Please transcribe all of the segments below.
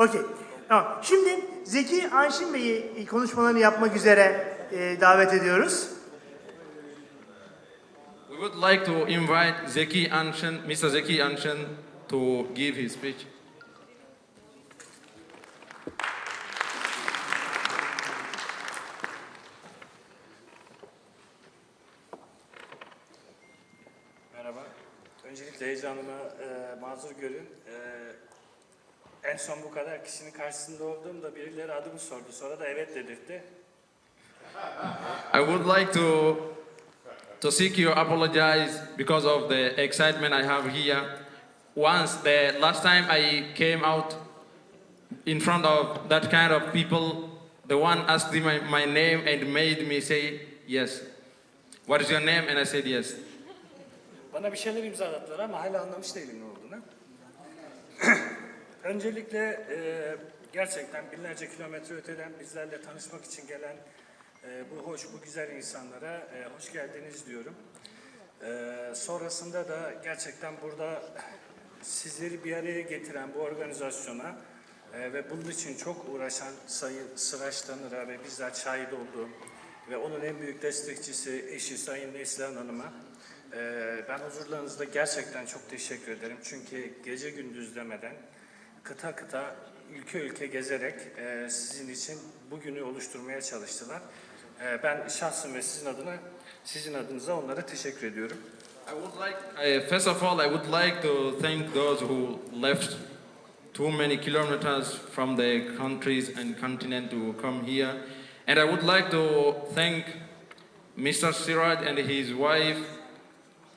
Okey. Tamam. Şimdi Zeki Anşin Bey'i konuşmalarını yapmak üzere e, davet ediyoruz. We would like to invite Zeki Anshin, Mr. Zeki Anshin to give his speech. Merhaba. Öncelikle heyecanımı e, mazur görün. E, en son bu kadar kişinin karşısında olduğumda birileri adımı sordu. Sonra da evet dedirtti. I would like to to seek your apologize because of the excitement I have here. Once the last time I came out in front of that kind of people, the one asked my, my name and made me say yes. What is your name? And I said yes. Bana bir şeyler imzalattılar ama hala anlamış değilim ne. Öncelikle e, gerçekten binlerce kilometre öteden bizlerle tanışmak için gelen e, bu hoş, bu güzel insanlara e, hoş geldiniz diyorum. E, sonrasında da gerçekten burada sizleri bir araya getiren bu organizasyona e, ve bunun için çok uğraşan Sayın Sıraç Tanır'a ve bizzat şahit olduğum ve onun en büyük destekçisi eşi Sayın Neslihan Hanım'a e, ben huzurlarınızda gerçekten çok teşekkür ederim. Çünkü gece gündüz demeden kıta kıta ülke ülke gezerek e, sizin için bugünü oluşturmaya çalıştılar. E, ben şahsım ve sizin adına sizin adınıza onlara teşekkür ediyorum. I would like, uh, first of all, I would like to thank those who left too many kilometers from their countries and continent to come here. And I would like to thank Mr. Siraj and his wife.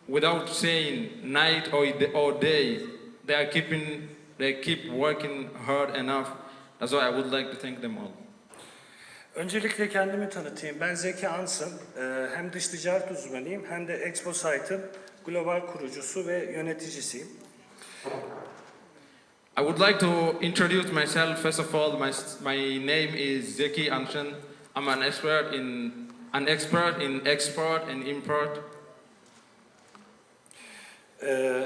Without saying night or, or day, they are keeping, they keep working hard enough. That's why I would like to thank them all. Öncelikle kendimi tanıtayım. Ben Zeki Ansın. Ee, Hem dış ticaret uzmanıyım hem de Expo Site'ın global kurucusu ve yöneticisiyim. I would like to introduce myself. First of all, my, my name is Zeki Anshan. I'm an expert in an expert in export and import. Ee,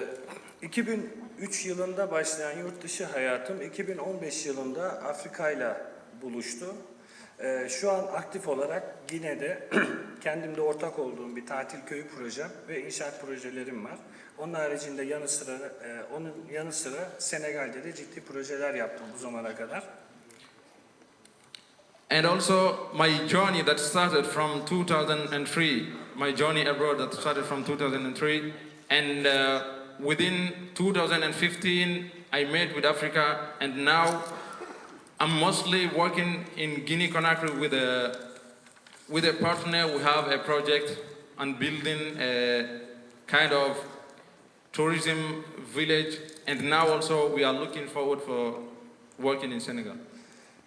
2003 yılında başlayan yurt dışı hayatım 2015 yılında Afrika ile buluştu. Ee, Şu an aktif olarak Gine'de kendimde ortak olduğum bir tatil köyü projem ve inşaat projelerim var. Onun haricinde yanı sıra e, onun yanı sıra Senegal'de de ciddi projeler yaptım bu zamana kadar. And also my journey that started from 2003, my journey abroad that started from 2003. And uh, within 2015, I met with Africa, and now I'm mostly working in Guinea Conakry with a with a partner. We have a project on building a kind of tourism village, and now also we are looking forward for working in Senegal.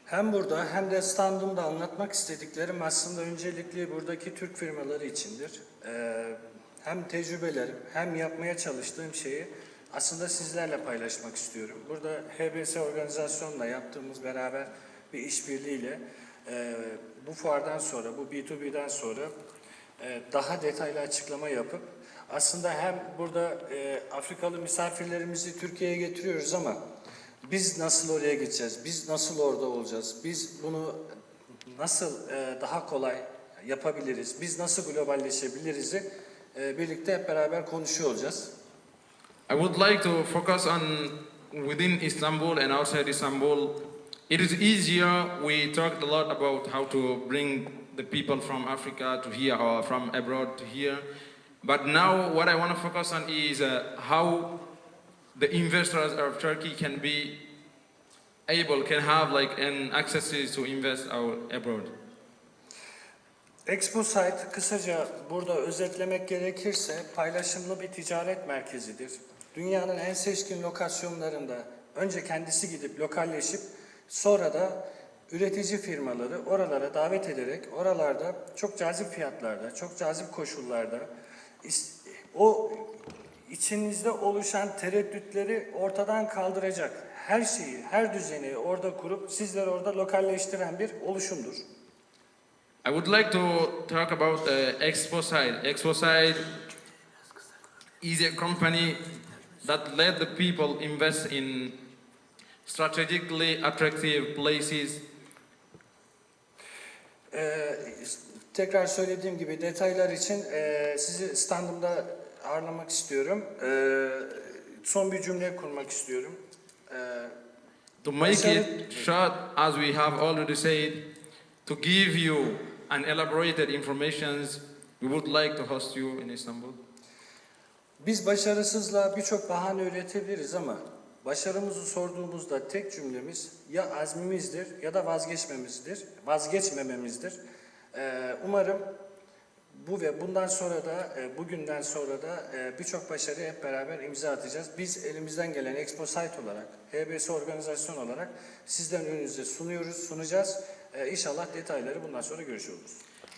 Hem burada hem de standımda anlatmak istediklerim aslında öncelikle buradaki Türk firmaları içindir. Ee, hem tecrübelerim hem yapmaya çalıştığım şeyi aslında sizlerle paylaşmak istiyorum. Burada HBS organizasyonla yaptığımız beraber bir işbirliğiyle e, bu fuardan sonra, bu B2B'den sonra e, daha detaylı açıklama yapıp aslında hem burada e, Afrikalı misafirlerimizi Türkiye'ye getiriyoruz ama biz nasıl oraya gideceğiz? Biz nasıl orada olacağız? Biz bunu nasıl e, daha kolay yapabiliriz? Biz nasıl globalleşebiliriz'i birlikte hep beraber konuşuyor olacağız. I would like to focus on within Istanbul and outside Istanbul. It is easier. We talked a lot about how to bring the people from Africa to here or from abroad to here. But now, what I want to focus on is uh, how the investors of Turkey can be able, can have like an access to invest out abroad. Expo Site kısaca burada özetlemek gerekirse paylaşımlı bir ticaret merkezidir. Dünyanın en seçkin lokasyonlarında önce kendisi gidip lokalleşip sonra da üretici firmaları oralara davet ederek oralarda çok cazip fiyatlarda, çok cazip koşullarda o içinizde oluşan tereddütleri ortadan kaldıracak her şeyi, her düzeni orada kurup sizleri orada lokalleştiren bir oluşumdur. I would like to talk about uh, Exposide. Exposide is a company that let the people invest in strategically attractive places. Ee, tekrar söylediğim gibi detaylar için e, sizi standımda ağırlamak istiyorum. Ee, son bir cümle kurmak istiyorum. Ee, To make it short, as we have already said, to give you an elaborated informations, we would like to host you in Istanbul. Biz başarısızlığa birçok bahane üretebiliriz ama başarımızı sorduğumuzda tek cümlemiz ya azmimizdir ya da vazgeçmemizdir, vazgeçmememizdir. Ee, umarım bu ve bundan sonra da e, bugünden sonra da e, birçok başarı hep beraber imza atacağız. Biz elimizden gelen Expo Site olarak, HBS organizasyon olarak sizden önünüze sunuyoruz, sunacağız. Ee, İnşallah detayları bundan sonra görüşürüz.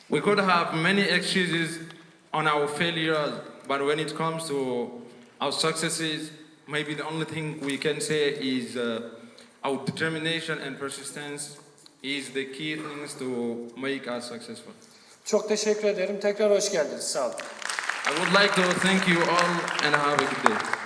We could have many excuses on our failures, but when it comes to our successes, maybe the only thing we can say is uh, our determination and persistence is the key things to make us successful. Çok teşekkür ederim. Tekrar hoş geldiniz. Sağ olun. I would like to thank you all and have a good day.